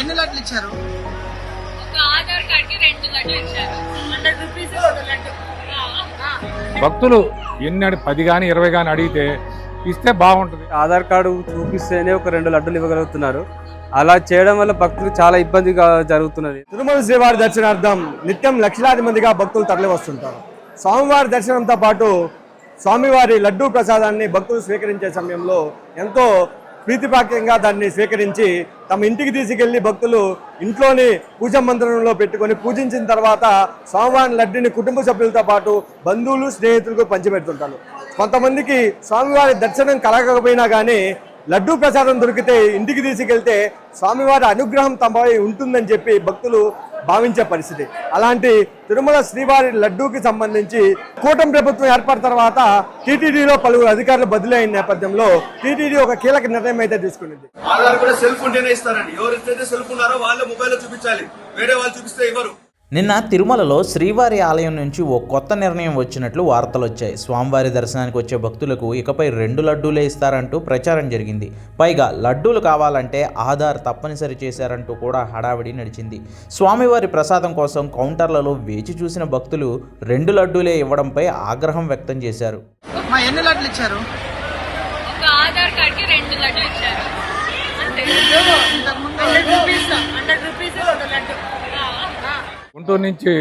ఎన్ని లడ్లు ఇచ్చారు? ఒక ఆధార్ కార్డ్కి రెండు లడ్డు ఇచ్చారు. హండ్రెడ్ రూపీస్ ఒక లడ్డు? భక్తులు ఎన్ని అడి పది కానీ ఇరవై కానీ అడిగితే ఇస్తే బాగుంటుంది. ఆధార్ కార్డు చూపిస్తేనే ఒక రెండు లడ్డులు ఇవ్వగలుగుతున్నారు. అలా చేయడం వల్ల భక్తులు చాలా ఇబ్బందిగా జరుగుతున్నది. తిరుమల శ్రీవారి దర్శనార్థం నిత్యం లక్షలాది మందిగా భక్తులు తరలి వస్తుంటారు. స్వామివారి దర్శనంతో పాటు స్వామివారి లడ్డూ ప్రసాదాన్ని భక్తులు స్వీకరించే సమయంలో ఎంతో ప్రీతిపాక్యంగా దాన్ని స్వీకరించి తమ ఇంటికి తీసుకెళ్ళి భక్తులు ఇంట్లోని పూజ మందిరంలో పెట్టుకొని పూజించిన తర్వాత స్వామివారి లడ్డుని కుటుంబ సభ్యులతో పాటు బంధువులు స్నేహితులకు పంచిపెడుతుంటారు. కొంతమందికి స్వామివారి దర్శనం కలగకపోయినా కానీ లడ్డూ ప్రసాదం దొరికితే ఇంటికి తీసుకెళ్తే స్వామివారి అనుగ్రహం తమపై ఉంటుందని చెప్పి భక్తులు భావించే పరిస్థితి. అలాంటి తిరుమల శ్రీవారి లడ్డూకి సంబంధించి కూటమి ప్రభుత్వం ఏర్పడిన తర్వాత టీటీడీలో పలువురు అధికారులు బదిలీ అయిన నేపథ్యంలో టీటీడీ ఒక కీలక నిర్ణయం అయితే తీసుకున్నది ఆధార్ కూడా సెల్ఫ్ ఉంటేనే ఇస్తారండి. ఎవరైతే సెల్ఫ్ ఉన్నారో వాళ్ళు మొబైల్లో చూపించాలి. వేరే వాళ్ళు చూపిస్తే ఇవ్వరు. నిన్న తిరుమలలో శ్రీవారి ఆలయం నుంచి ఓ కొత్త నిర్ణయం వచ్చినట్లు వార్తలు వచ్చాయి. స్వామివారి దర్శనానికి వచ్చే భక్తులకు ఇకపై రెండు లడ్డూలే ఇస్తారంటూ ప్రచారం జరిగింది. పైగా లడ్డూలు కావాలంటే ఆధార్ తప్పనిసరి చేశారంటూ కూడా హడావిడి నడిచింది. స్వామివారి ప్రసాదం కోసం కౌంటర్లలో వేచి చూసిన భక్తులు రెండు లడ్డూలే ఇవ్వడంపై ఆగ్రహం వ్యక్తం చేశారు. మా ఎన్ని లడ్లు ఇచ్చారు? ఒక ఆధార్ కార్డ్కి రెండు లడ్డు ఇచ్చారు గుంటూరు నుంచి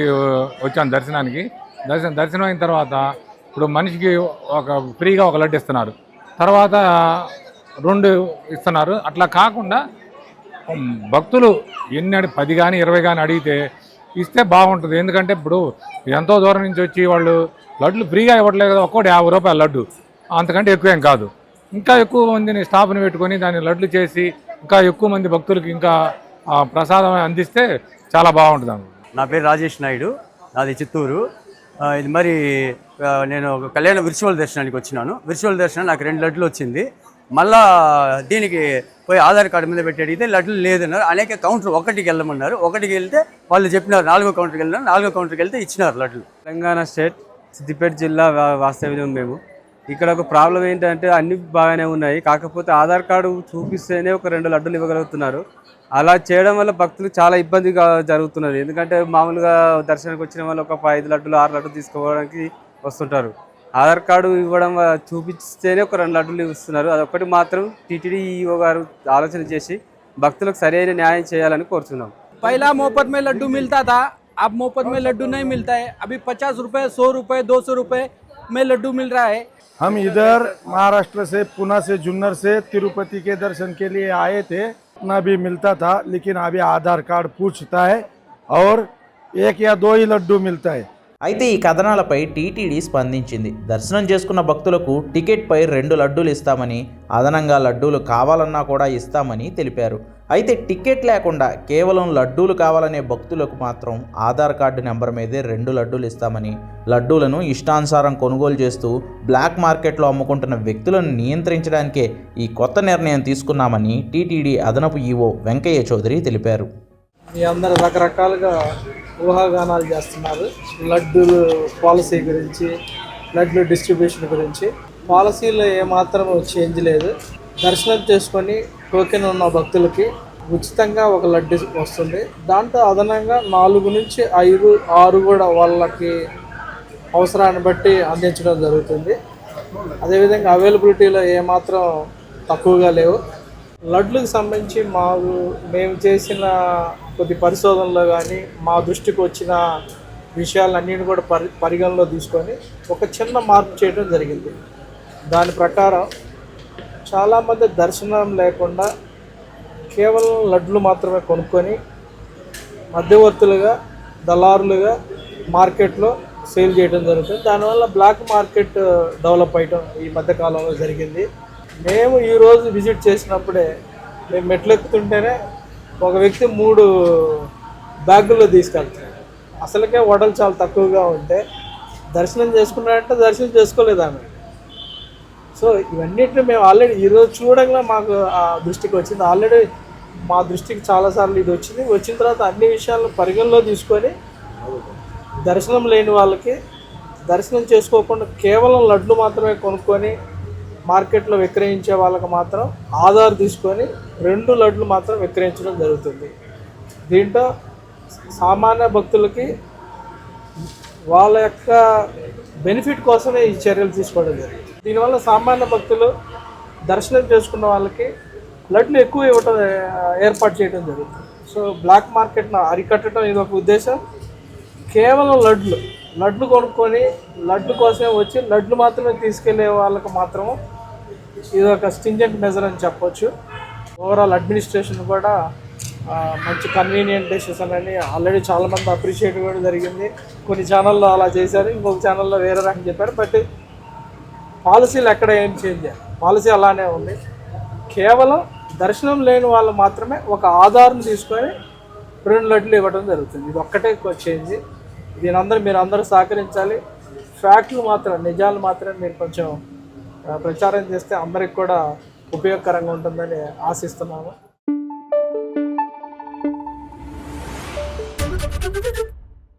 వచ్చాను దర్శనానికి. దర్శనం దర్శనం అయిన తర్వాత ఇప్పుడు మనిషికి ఒక ఫ్రీగా ఒక లడ్డు ఇస్తున్నారు. తర్వాత రెండు ఇస్తున్నారు. అట్లా కాకుండా భక్తులు ఎన్ని అడి పది కానీ ఇరవై కానీ అడిగితే ఇస్తే బాగుంటుంది. ఎందుకంటే ఇప్పుడు ఎంతో దూరం నుంచి వచ్చి వాళ్ళు లడ్లు ఫ్రీగా ఇవ్వట్లేదు కదా ఒక్కోటి యాభై రూపాయల లడ్డు. అంతకంటే ఎక్కువేం కాదు. ఇంకా ఎక్కువ మందిని స్టాఫ్ని పెట్టుకొని దాన్ని లడ్లు చేసి ఇంకా ఎక్కువ మంది భక్తులకి ఇంకా ప్రసాదం అందిస్తే చాలా బాగుంటుంది అన్నమాట. నా పేరు రాజేష్ నాయుడు నాది చిత్తూరు. ఇది మరి నేను ఒక కళ్యాణ విర్చువల్ దర్శనానికి వచ్చినాను. విర్చువల్ దర్శనం నాకు రెండు లడ్లు వచ్చింది. మళ్ళా దీనికి పోయి ఆధార్ కార్డు మీద పెట్టి అడిగితే లడ్లు లేదన్నారు. అనేక కౌంటర్ ఒకటికి వెళ్ళమన్నారు. ఒకటికి వెళ్తే వాళ్ళు చెప్పినారు నాలుగో కౌంటర్కి వెళ్ళినారు నాలుగో కౌంటర్కి వెళ్తే ఇచ్చినారు లడ్లు. తెలంగాణ స్టేట్ సిద్దిపేట జిల్లా వాస్తవ్యం మేము. ఇక్కడ ఒక ప్రాబ్లం ఏంటంటే అన్ని బాగానే ఉన్నాయి కాకపోతే ఆధార్ కార్డు చూపిస్తేనే ఒక రెండు లడ్డులు ఇవ్వగలుగుతున్నారు అలా చేయడం వల్ల భక్తులు చాలా ఇబ్బందిగా జరుగుతున్నది ఎందుకంటే మామూలుగా దర్శనానికి వచ్చిన వాళ్ళు ఒక ఐదు లడ్డులు ఆరు లడ్డులు తీసుకోవడానికి వస్తుంటారు ఆధార్ కార్డు ఇవ్వడం వ- చూపిస్తేనే ఒక రెండు లడ్డులు ఇస్తున్నారు అదొకటి మాత్రం టీటీడీ ఈఓ గారు ఆలోచన చేసి భక్తులకు సరైన న్యాయం చేయాలని కోరుతున్నాం पहला मुफ्त में लड्डू मिलता था अब मुफ्त में लड्डू नहीं मिलता है अभी पचास रुपए सौ रुपए दो सौ रुपए में लड्डू मिल रहा है। हम इधर महाराष्ट्र से, पुणे से, जुन्नर से तिरुपति के दर्शन के लिए आए थे। उतना भी मिलता था, लेकिन अभी आधार कार्ड पूछता है और एक या दो ही लड्डू मिलता है। అయితే ఈ కథనాలపై టీటీడీ స్పందించింది. దర్శనం చేసుకున్న భక్తులకు టికెట్పై రెండు లడ్డూలు ఇస్తామని అదనంగా లడ్డూలు కావాలన్నా కూడా ఇస్తామని తెలిపారు. అయితే టికెట్ లేకుండా కేవలం లడ్డూలు కావాలనే భక్తులకు మాత్రం ఆధార్ కార్డు నెంబర్ మీదే రెండు లడ్డూలు ఇస్తామని లడ్డూలను ఇష్టానుసారం కొనుగోలు చేస్తూ బ్లాక్ మార్కెట్లో అమ్ముకుంటున్న వ్యక్తులను నియంత్రించడానికే ఈ కొత్త నిర్ణయం తీసుకున్నామని టీటీడీ అదనపు ఈవో వెంకయ్య చౌదరి తెలిపారు. మీ అందరు రకరకాలుగా ఊహాగానాలు చేస్తున్నారు. లడ్డూలు పాలసీ గురించి లడ్లు డిస్ట్రిబ్యూషన్ గురించి. పాలసీలో ఏమాత్రం చేంజ్ లేదు. దర్శనం చేసుకొని టోకెన్ ఉన్న భక్తులకి ఉచితంగా ఒక లడ్డు వస్తుంది. దాంట్లో అదనంగా నాలుగు నుంచి ఐదు ఆరు కూడా వాళ్ళకి అవసరాన్ని బట్టి అందించడం జరుగుతుంది. అదేవిధంగా అవైలబిలిటీలో ఏమాత్రం తక్కువగా లేవు. లడ్లకు సంబంధించి మాకు మేము చేసిన కొద్ది పరిశోధనలో కానీ మా దృష్టికి వచ్చిన విషయాలన్నింటినీ కూడా పరి పరిగణలో తీసుకొని ఒక చిన్న మార్పు చేయడం జరిగింది. దాని ప్రకారం చాలామంది దర్శనం లేకుండా కేవలం లడ్లు మాత్రమే కొనుక్కొని మధ్యవర్తులుగా దళారులుగా మార్కెట్లో సేల్ చేయడం జరుగుతుంది. దానివల్ల బ్లాక్ మార్కెట్ డెవలప్ అయ్యడం ఈ మధ్యకాలంలో జరిగింది. మేము ఈరోజు విజిట్ చేసినప్పుడే మేము మెట్లెక్కుతుంటేనే ఒక వ్యక్తి మూడు బ్యాగుల్లో తీసుకెళ్తాడు. అసలుకే వడలు చాలా తక్కువగా ఉంటే దర్శనం చేసుకున్నాడంటే దర్శనం చేసుకోలేదు ఆమె. సో ఇవన్నిటిని మేము ఆల్రెడీ ఈరోజు చూడంగా మాకు ఆ దృష్టికి వచ్చింది. ఆల్రెడీ మా దృష్టికి చాలాసార్లు ఇది వచ్చింది. వచ్చిన తర్వాత అన్ని విషయాలను పరిగణలో తీసుకొని దర్శనం లేని వాళ్ళకి దర్శనం చేసుకోకుండా కేవలం లడ్లు మాత్రమే కొనుక్కొని మార్కెట్లో విక్రయించే వాళ్ళకి మాత్రం ఆధార్ తీసుకొని రెండు లడ్లు మాత్రం విక్రయించడం జరుగుతుంది. దీంట్లో సామాన్య భక్తులకి వాళ్ళ యొక్క బెనిఫిట్ కోసమే ఈ చర్యలు తీసుకోవడం జరిగింది దీనివల్ల సామాన్య భక్తులు దర్శనం చేసుకున్న వాళ్ళకి లడ్లు ఎక్కువ ఇవ్వటం ఏర్పాటు చేయడం జరుగుతుంది. సో బ్లాక్ మార్కెట్ను అరికట్టడం ఇది ఒక ఉద్దేశం. కేవలం లడ్లు లడ్లు కొనుక్కొని లడ్డు కోసమే వచ్చి లడ్లు మాత్రమే తీసుకెళ్ళే వాళ్ళకు మాత్రం ఇది ఒక స్టింజెంట్ మెజర్ అని చెప్పొచ్చు. ఓవరాల్ అడ్మినిస్ట్రేషన్ కూడా మంచి కన్వీనియంట్ డెసిషన్ అని ఆల్రెడీ చాలామంది అప్రిషియేట్ కూడా జరిగింది. కొన్ని ఛానల్లో అలా చేశారు ఇంకొక ఛానల్లో వేరే రకం చెప్పారు. బట్ పాలసీలు ఎక్కడ ఏం చేంజ్ పాలసీ అలానే ఉంది. కేవలం దర్శనం లేని వాళ్ళు మాత్రమే ఒక ఆధార్ను తీసుకొని రెండు లడ్లు ఇవ్వడం జరుగుతుంది. ఇది ఒక్కటే చేంజ్ దీని అందరూ మీరు అందరూ సహకరించాలి. ఫ్యాక్ట్లు మాత్రం నిజాలు మాత్రం మీరు కొంచెం ప్రచారం చేస్తే అందరికి కూడా ఉపయోగకరంగా ఉంటుందని ఆశిస్తున్నాము.